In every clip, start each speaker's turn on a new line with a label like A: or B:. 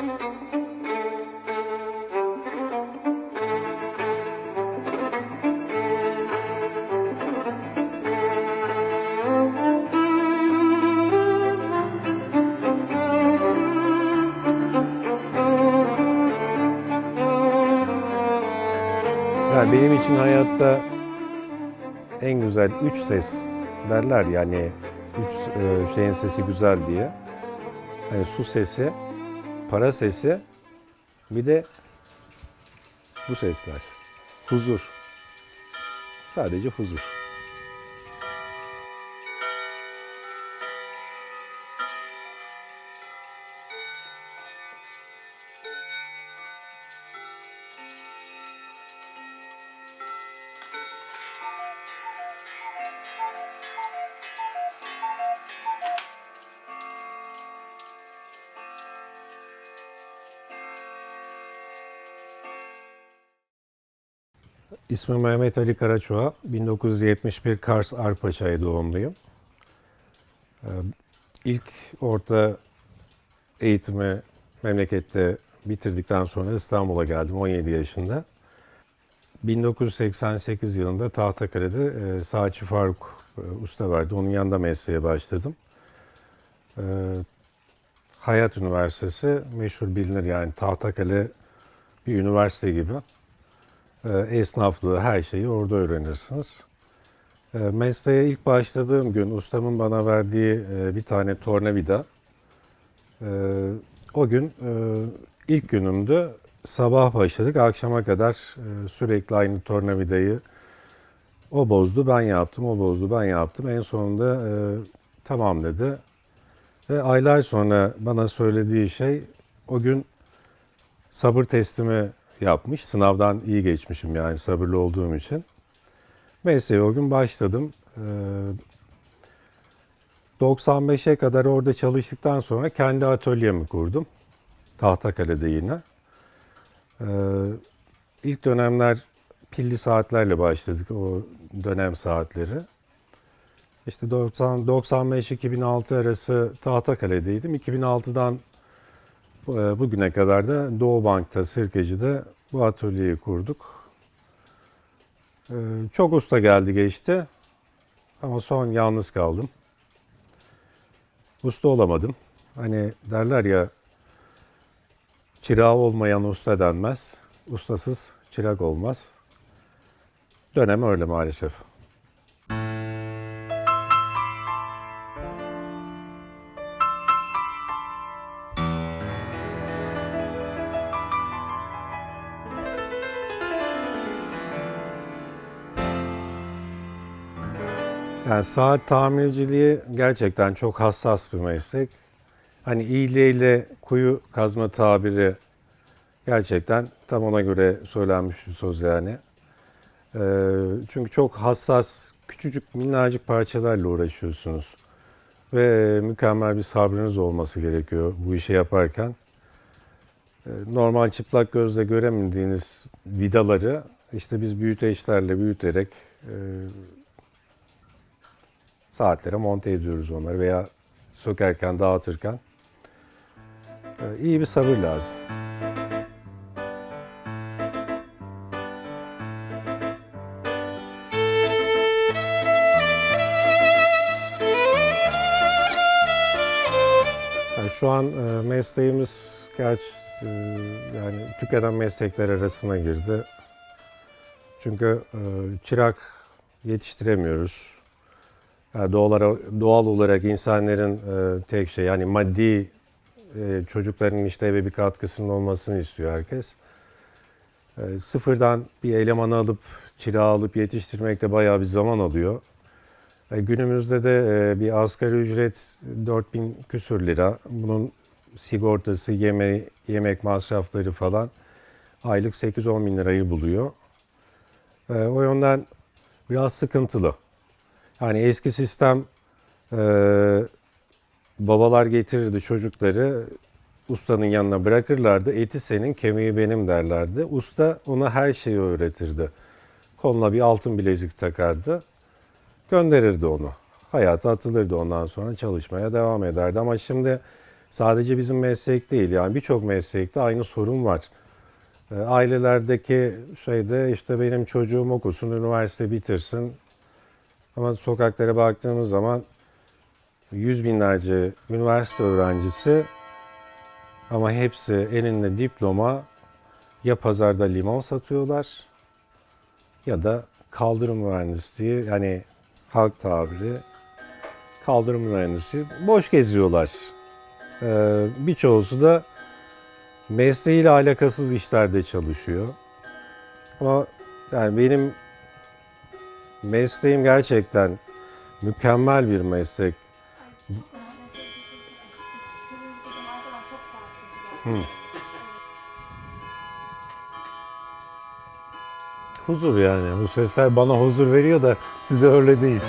A: Yani benim için hayatta en güzel üç ses derler yani üç e, şeyin sesi güzel diye. Hani su sesi, para sesi, bir de bu sesler. Huzur. Sadece huzur. İsmim Mehmet Ali Karaçoğa. 1971 Kars Arpaçay doğumluyum. Ee, İlk orta eğitimi memlekette bitirdikten sonra İstanbul'a geldim 17 yaşında. 1988 yılında Tahtakale'de e, Saatçi Faruk e, Usta verdi. Onun yanında mesleğe başladım. E, Hayat Üniversitesi meşhur bilinir yani Tahtakale bir üniversite gibi. E, esnaflığı, her şeyi orada öğrenirsiniz. E, mesleğe ilk başladığım gün ustamın bana verdiği e, bir tane tornavida. O gün ilk günümdü. Sabah başladık, akşama kadar sürekli aynı tornavidayı o bozdu, ben yaptım, o bozdu, ben yaptım. En sonunda tamam dedi. Ve aylar sonra bana söylediği şey o gün sabır testimi yapmış. Sınavdan iyi geçmişim yani sabırlı olduğum için. Mesleğe o gün başladım. Ee, 95'e kadar orada çalıştıktan sonra kendi atölyemi kurdum. Tahtakale'de yine. Ee, ilk dönemler pilli saatlerle başladık o dönem saatleri. İşte 90 95-2006 arası Tahtakale'deydim. 2006'dan bu- e, bugüne kadar da Doğu Bank'ta, Sirkeci'de bu atölyeyi kurduk. Ee, Çok usta geldi geçti ama son yalnız kaldım. Usta olamadım. Hani derler ya çırağı olmayan usta denmez. Ustasız çırak olmaz. Dönem öyle maalesef. Yani saat tamirciliği gerçekten çok hassas bir meslek. Hani iğneyle kuyu kazma tabiri gerçekten tam ona göre söylenmiş bir söz yani. Ee, çünkü çok hassas, küçücük minnacık parçalarla uğraşıyorsunuz. Ve mükemmel bir sabrınız olması gerekiyor bu işi yaparken. Ee, normal çıplak gözle göremediğiniz vidaları işte biz büyüteçlerle büyüterek e, saatlere monte ediyoruz onları veya sökerken, dağıtırken. Ee, iyi bir sabır lazım. Yani şu an e, mesleğimiz gerçi e, yani tükenen meslekler arasına girdi. Çünkü e, çırak yetiştiremiyoruz. Doğal, doğal olarak insanların e, tek şey yani maddi e, çocukların işte eve bir katkısının olmasını istiyor herkes. E, sıfırdan bir eleman alıp çırağı alıp yetiştirmek de bayağı bir zaman alıyor. Günümüzde de bir asgari ücret 4000 küsür lira. Bunun sigortası, yeme, yemek masrafları falan aylık 8-10 bin lirayı buluyor. O yönden biraz sıkıntılı. Yani eski sistem e, babalar getirirdi çocukları ustanın yanına bırakırlardı. Eti senin, kemiği benim derlerdi. Usta ona her şeyi öğretirdi. Koluna bir altın bilezik takardı. Gönderirdi onu. Hayata atılırdı ondan sonra çalışmaya devam ederdi. Ama şimdi Sadece bizim meslek değil yani birçok meslekte aynı sorun var. E, Ailelerdeki şeyde işte benim çocuğum okusun, üniversite bitirsin. Ama sokaklara baktığımız zaman yüz binlerce üniversite öğrencisi ama hepsi elinde diploma ya pazarda limon satıyorlar ya da kaldırım mühendisliği yani halk tabiri kaldırım mühendisi boş geziyorlar. Ee, birçoğusu da mesleğiyle alakasız işlerde çalışıyor. Ama yani benim mesleğim gerçekten mükemmel bir meslek. Huzur yani. Bu sesler bana huzur veriyor da size öyle değil.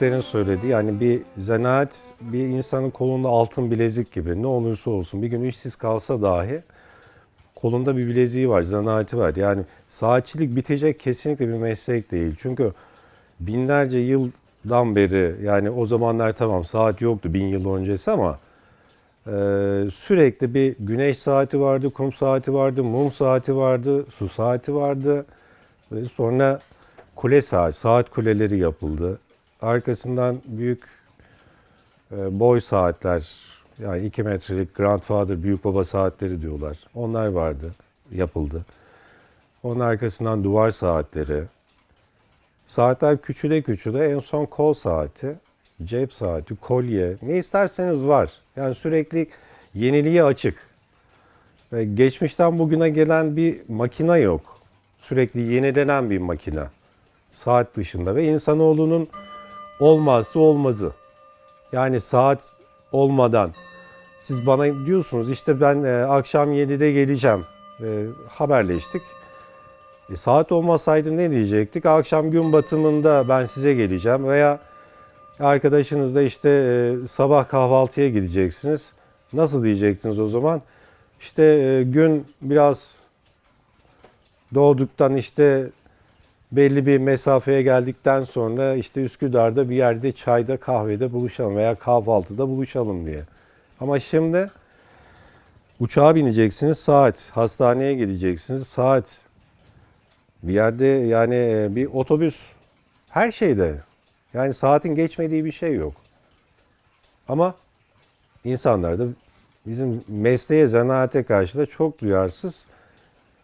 A: Büyüklerin söylediği yani bir zanaat bir insanın kolunda altın bilezik gibi ne olursa olsun bir gün işsiz kalsa dahi kolunda bir bileziği var, zanaati var. Yani saatçilik bitecek kesinlikle bir meslek değil. Çünkü binlerce yıldan beri yani o zamanlar tamam saat yoktu bin yıl öncesi ama e, sürekli bir güneş saati vardı, kum saati vardı, mum saati vardı, su saati vardı. Ve sonra kule saat, saat kuleleri yapıldı. Arkasından büyük e, boy saatler, yani 2 metrelik grandfather, büyük baba saatleri diyorlar. Onlar vardı, yapıldı. Onun arkasından duvar saatleri. Saatler küçüle küçüle en son kol saati, cep saati, kolye, ne isterseniz var. Yani sürekli yeniliğe açık. Ve geçmişten bugüne gelen bir makina yok. Sürekli yenilenen bir makina. Saat dışında ve insanoğlunun olmazsa olmazı. Yani saat olmadan siz bana diyorsunuz işte ben e, akşam 7'de geleceğim. E, haberleştik. E, saat olmasaydı ne diyecektik? Akşam gün batımında ben size geleceğim veya arkadaşınızla işte e, sabah kahvaltıya gideceksiniz. Nasıl diyecektiniz o zaman? İşte e, gün biraz doğduktan işte belli bir mesafeye geldikten sonra işte Üsküdar'da bir yerde çayda kahvede buluşalım veya kahvaltıda buluşalım diye. Ama şimdi uçağa bineceksiniz saat, hastaneye gideceksiniz saat. Bir yerde yani e, bir otobüs her şeyde. Yani saatin geçmediği bir şey yok. Ama insanlar da bizim mesleğe, zanaate karşı da çok duyarsız.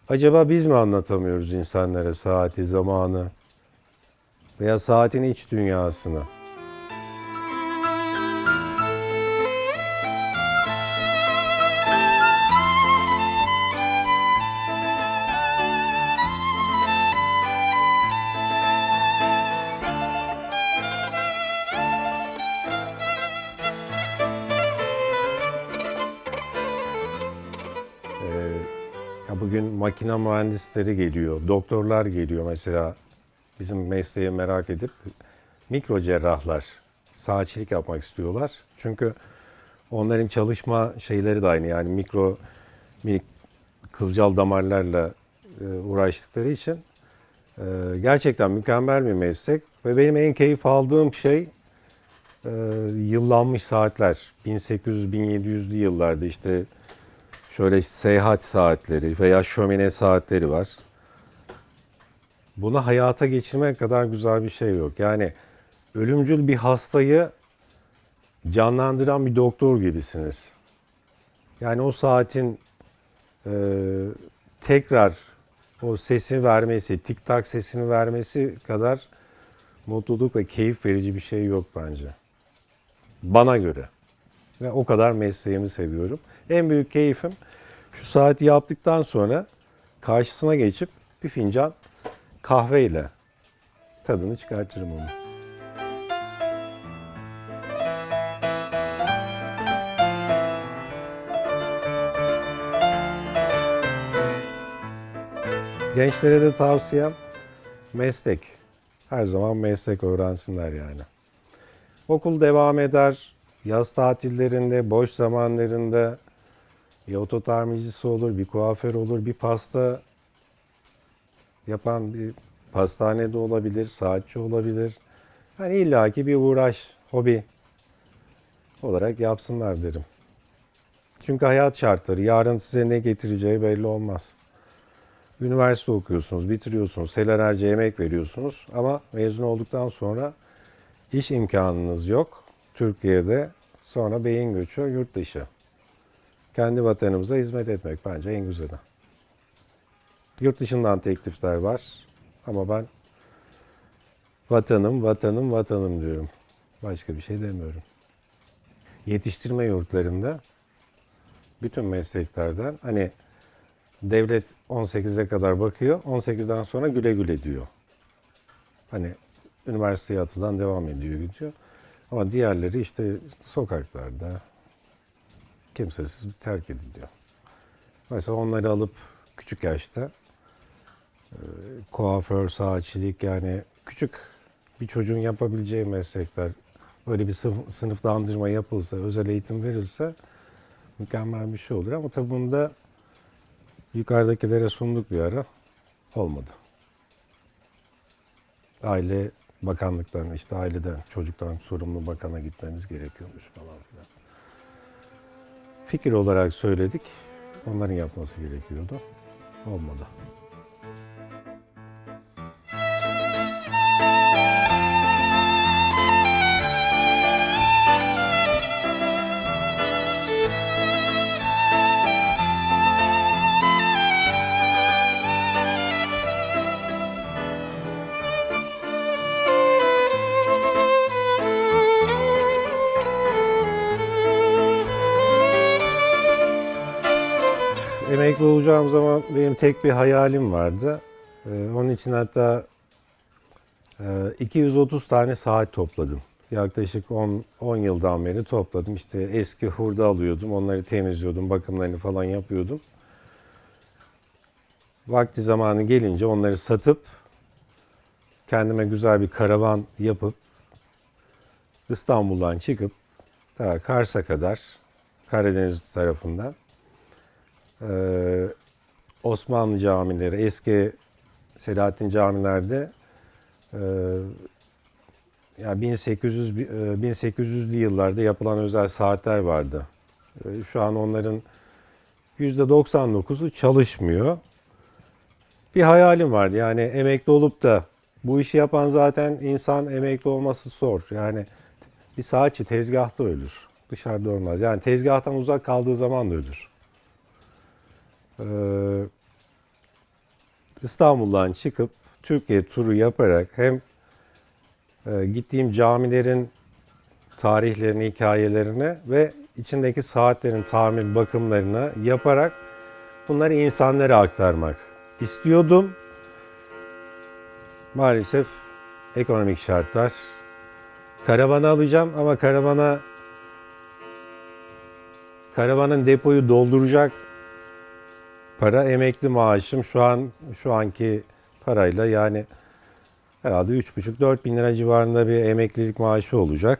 A: Acaba biz mi anlatamıyoruz insanlara saati, zamanı veya saatin iç dünyasını? Makine mühendisleri geliyor, doktorlar geliyor mesela. Bizim mesleği merak edip mikro cerrahlar saatçilik yapmak istiyorlar. Çünkü onların çalışma şeyleri de aynı. Yani mikro minik kılcal damarlarla e, uğraştıkları için e, gerçekten mükemmel bir meslek. Ve benim en keyif aldığım şey e, yıllanmış saatler. 1800-1700'lü yıllarda işte Şöyle seyahat saatleri veya şömine saatleri var. Bunu hayata geçirmek kadar güzel bir şey yok. Yani ölümcül bir hastayı canlandıran bir doktor gibisiniz. Yani o saatin e, tekrar o sesini vermesi, tik tak sesini vermesi kadar mutluluk ve keyif verici bir şey yok bence. Bana göre. Ve o kadar mesleğimi seviyorum. En büyük keyfim şu saati yaptıktan sonra karşısına geçip bir fincan kahveyle tadını çıkartırım onu. Gençlere de tavsiyem meslek. Her zaman meslek öğrensinler yani. Okul devam eder. Yaz tatillerinde, boş zamanlarında ya ototamircisi olur, bir kuaför olur, bir pasta yapan bir pastanede olabilir, saatçi olabilir. Yani illaki bir uğraş, hobi olarak yapsınlar derim. Çünkü hayat şartları yarın size ne getireceği belli olmaz. Üniversite okuyorsunuz, bitiriyorsunuz, senelerce emek veriyorsunuz ama mezun olduktan sonra iş imkanınız yok. Türkiye'de sonra beyin göçü yurt dışı. Kendi vatanımıza hizmet etmek bence en güzeli. Yurt dışından teklifler var ama ben vatanım, vatanım, vatanım diyorum. Başka bir şey demiyorum. Yetiştirme yurtlarında bütün mesleklerden hani devlet 18'e kadar bakıyor, 18'den sonra güle güle diyor. Hani üniversiteye atılan devam ediyor gidiyor. Ama diğerleri işte sokaklarda kimsesiz terk ediliyor. Mesela onları alıp küçük yaşta e, kuaför, saatçilik yani küçük bir çocuğun yapabileceği meslekler böyle bir sınıf, sınıflandırma yapılsa, özel eğitim verilse mükemmel bir şey olur. Ama tabii bunda yukarıdakilere sunduk bir ara olmadı. Aile bakanlıklarına işte aileden, çocuktan sorumlu bakana gitmemiz gerekiyormuş falan filan. Fikir olarak söyledik. Onların yapması gerekiyordu. Olmadı. Emekli olacağım zaman benim tek bir hayalim vardı. Ee, onun için hatta e, 230 tane saat topladım. Yaklaşık 10, 10 yıldan beri topladım. İşte eski hurda alıyordum, onları temizliyordum, bakımlarını falan yapıyordum. Vakti zamanı gelince onları satıp kendime güzel bir karavan yapıp İstanbul'dan çıkıp ta Kars'a kadar Karadeniz tarafından ee, Osmanlı camileri, eski Selahattin camilerde e, yani 1800 bi- e, 1800'lü yıllarda yapılan özel saatler vardı. Şu an onların %99'u çalışmıyor. Bir hayalim vardı. Yani emekli olup da bu işi yapan zaten insan emekli olması zor. Yani bir saatçi tezgahta ölür. Dışarıda olmaz. Yani tezgahtan uzak kaldığı zaman da ölür. Ee, İstanbul'dan çıkıp Türkiye turu yaparak hem e, gittiğim camilerin tarihlerini, hikayelerini ve içindeki saatlerin tamir bakımlarını yaparak bunları insanlara aktarmak istiyordum. Maalesef ekonomik şartlar karavanı alacağım ama karavana karavanın depoyu dolduracak para emekli maaşım şu an şu anki parayla yani herhalde 3,5-4 bin lira civarında bir emeklilik maaşı olacak.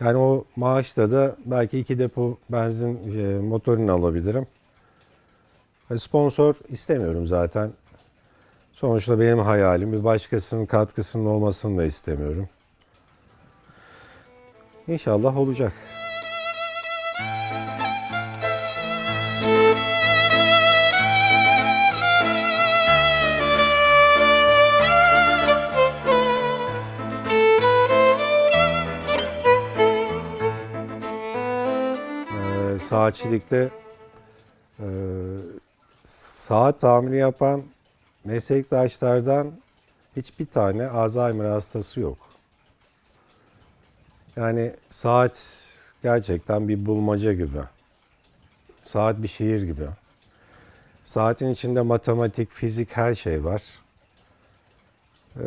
A: Yani o maaşla da belki iki depo benzin e, alabilirim. E, Sponsor istemiyorum zaten. Sonuçta benim hayalim bir başkasının katkısının olmasını da istemiyorum. İnşallah olacak. Saatçilikte e, saat tamiri yapan meslektaşlardan hiçbir tane Alzheimer hastası yok. Yani saat gerçekten bir bulmaca gibi. Saat bir şiir gibi. Saatin içinde matematik, fizik her şey var. Ee,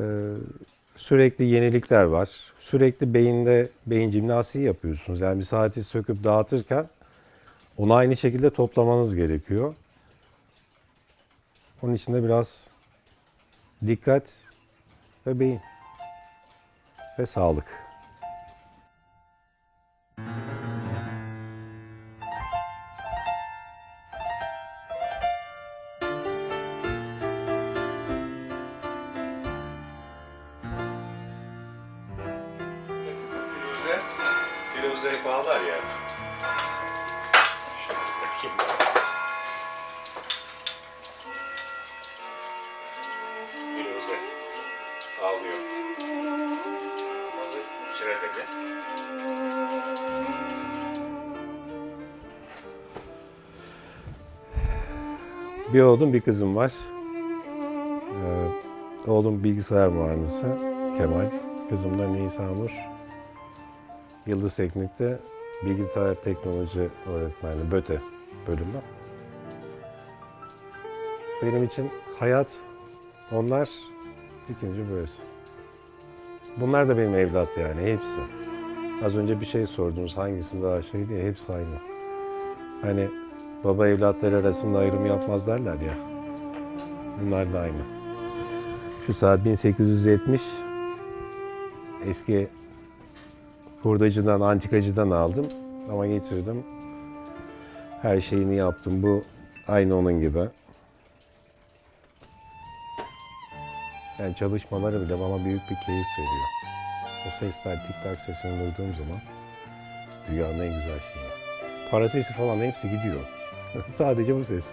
A: sürekli yenilikler var. Sürekli beyinde beyin jimnastiği yapıyorsunuz. Yani bir saati söküp dağıtırken onu aynı şekilde toplamanız gerekiyor. Onun için de biraz dikkat ve beyin ve sağlık.
B: Da gel.
A: Bir oğlum bir kızım var. Ee, oğlum bilgisayar mühendisi Kemal. Kızım da Nisa Nur. Yıldız Teknik'te bilgisayar teknoloji öğretmeni BÖTE bölümü. Benim için hayat onlar ikinci burası. Bunlar da benim evlat yani hepsi. Az önce bir şey sordunuz hangisi daha şey diye hepsi aynı. Hani baba evlatları arasında ayrım yapmaz derler ya. Bunlar da aynı. Şu saat 1870 eski hurdacıdan, antikacıdan aldım ama getirdim. Her şeyini yaptım. Bu aynı onun gibi. Yani çalışmaları bile bana büyük bir keyif veriyor. O sesler, tik tak sesini duyduğum zaman dünyanın en güzel şeyi. Para sesi falan hepsi gidiyor. Sadece bu ses.